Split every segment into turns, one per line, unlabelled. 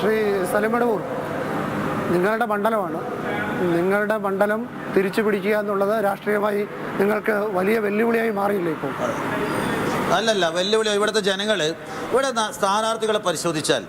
ശ്രീ സലിമടവൂർ നിങ്ങളുടെ മണ്ഡലമാണ്. നിങ്ങളുടെ മണ്ഡലം തിരിച്ചു പിടിക്കുക എന്നുള്ളത് രാഷ്ട്രീയമായി നിങ്ങൾക്ക് വലിയ വെല്ലുവിളിയായി മാറിയില്ലേ ഇപ്പോൾ?
അല്ലല്ല വെല്ലുവിളി ഇവിടുത്തെ ജനങ്ങൾ ഇവിടെ സ്ഥാനാർത്ഥികളെ പരിശോധിച്ചാൽ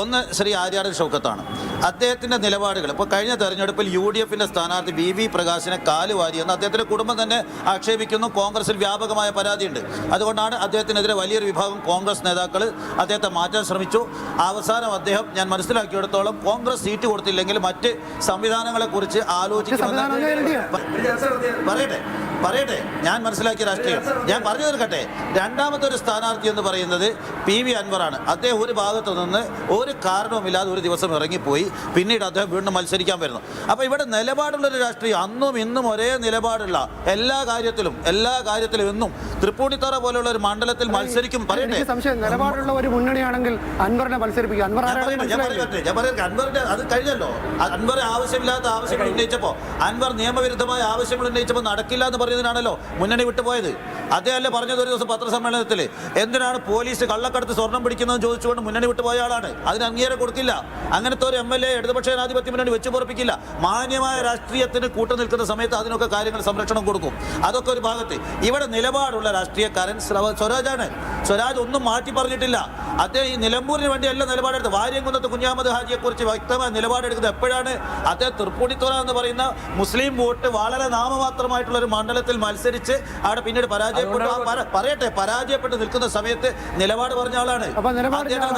ഒന്ന് ശ്രീ ആര്യാടൻ ഷൗക്കത്താണ്. അദ്ദേഹത്തിന്റെ നിലപാടുകൾ. ഇപ്പോൾ കഴിഞ്ഞ തെരഞ്ഞെടുപ്പിൽ യു ഡി എഫിന്റെ സ്ഥാനാർത്ഥി വി വി പ്രകാശിനെ കാലുവാരിയെന്ന് അദ്ദേഹത്തിന്റെ കുടുംബം തന്നെ ആക്ഷേപിക്കുന്നു. കോൺഗ്രസിൽ വ്യാപകമായ പരാതിയുണ്ട്. അതുകൊണ്ടാണ് അദ്ദേഹത്തിനെതിരെ വലിയൊരു വിഭാഗം കോൺഗ്രസ് നേതാക്കൾ അദ്ദേഹത്തെ മാറ്റാൻ ശ്രമിച്ചു. അവസാനം അദ്ദേഹം ഞാൻ മനസ്സിലാക്കിയിടത്തോളം കോൺഗ്രസ് സീറ്റ് കൊടുത്തില്ലെങ്കിൽ മറ്റ് സംവിധാനങ്ങളെക്കുറിച്ച്
കുറിച്ച് എൽ ഡി എഫ്.
ആലോചിക്കുന്നു പറയട്ടെ പറയട്ടെ. ഞാൻ മനസ്സിലാക്കിയ രാഷ്ട്രീയം. ഞാൻ പറഞ്ഞു തീർക്കട്ടെ. രണ്ടാമത്തെ ഒരു സ്ഥാനാർത്ഥി എന്ന് പറയുന്നത് പി വി അൻവറാണ്. അദ്ദേഹം ഒരു ഭാഗത്തു നിന്ന് ഒരു കാരണവുമില്ലാതെ ഒരു ദിവസം ഇറങ്ങിപ്പോയി. പിന്നീട് അദ്ദേഹം വീണ്ടും മത്സരിക്കാൻ വരുന്നു. അപ്പോൾ ഇവിടെ നിലപാടുള്ളൊരു രാഷ്ട്രീയം അന്നും ഇന്നും ഒരേ നിലപാടുള്ള എല്ലാ കാര്യത്തിലും എല്ലാ കാര്യത്തിലും ഇന്നും തൃപ്പൂണിത്തറ പോലുള്ള ഒരു മണ്ഡലത്തിൽ മത്സരിക്കും പറയട്ടെ
സംശയം നിലപാടുള്ള ഒരു മുന്നണിയാണെങ്കിൽ അൻവറിനെ മത്സരിപ്പിക്കും അൻവർ
ഞാൻ പറയട്ടെ, അൻവറിന്റെ അത് കഴിഞ്ഞല്ലോ. അൻവർ ആവശ്യമില്ലാത്ത ആവശ്യങ്ങൾ ഉന്നയിച്ചപ്പോൾ അൻവർ നിയമവിരുദ്ധമായ ആവശ്യങ്ങൾ ഉന്നയിച്ചപ്പോൾ നടക്കില്ല എന്ന് പറഞ്ഞതിനാണല്ലോ മുന്നണി വിട്ടുപോയത്. അദ്ദേഹമല്ലേ പറഞ്ഞത് ഒരു ദിവസം പത്രസമ്മേളനത്തിൽ എന്തിനാണ് പോലീസ് കള്ളക്കടത്ത് സ്വർണം പിടിക്കുന്നതെന്ന് ചോദിച്ചുകൊണ്ട് മുന്നണി വിട്ടുപോയ ആളാണ്? അതിന് അംഗീകാരം കൊടുക്കില്ല. അങ്ങനത്തെ ഒരു എം എൽ എ ഇടതുപക്ഷ ജനാധിപത്യ മുന്നണി വെച്ച് പൊറപ്പിക്കില്ല മാന്യമായ രാഷ്ട്രീയത്തിന് കൂട്ടു നിൽക്കുന്ന സമയത്ത് അതിനൊക്കെ കാര്യങ്ങൾ സംരക്ഷണം കൊടുക്കും. അതൊക്കെ ഒരു ഭാഗത്ത്. ഇവിടെ നിലപാടുള്ള രാഷ്ട്രീയക്കാരൻ സ്വരാജാണ്. സ്വരാജ് ഒന്നും മാറ്റി പറഞ്ഞിട്ടില്ല. അദ്ദേഹം ഈ നിലമ്പൂരിന് വേണ്ടിയല്ല നിലപാടെടുത്ത് വാര്യംകുന്നത്ത് കുഞ്ഞാമത് ഹാജിയെ കുറിച്ച് വ്യക്തമായ നിലപാടെടുക്കുന്നത് എപ്പോഴാണ്? അദ്ദേഹം തൃപ്പൂണിത്തുറ എന്ന് പറയുന്ന മുസ്ലിം വോട്ട് വളരെ നാമമാത്രമായിട്ടുള്ള ഒരു മണ്ഡലത്തിൽ മത്സരിച്ച് അവിടെ പിന്നീട് പരാജയപ്പെട്ടു. പറയട്ടെ പരാജയപ്പെട്ട് നിൽക്കുന്ന സമയത്ത് നിലപാട് പറഞ്ഞ ആളാണ്.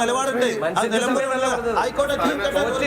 നിലപാടുണ്ട്. അത് ആയിക്കോട്ടെ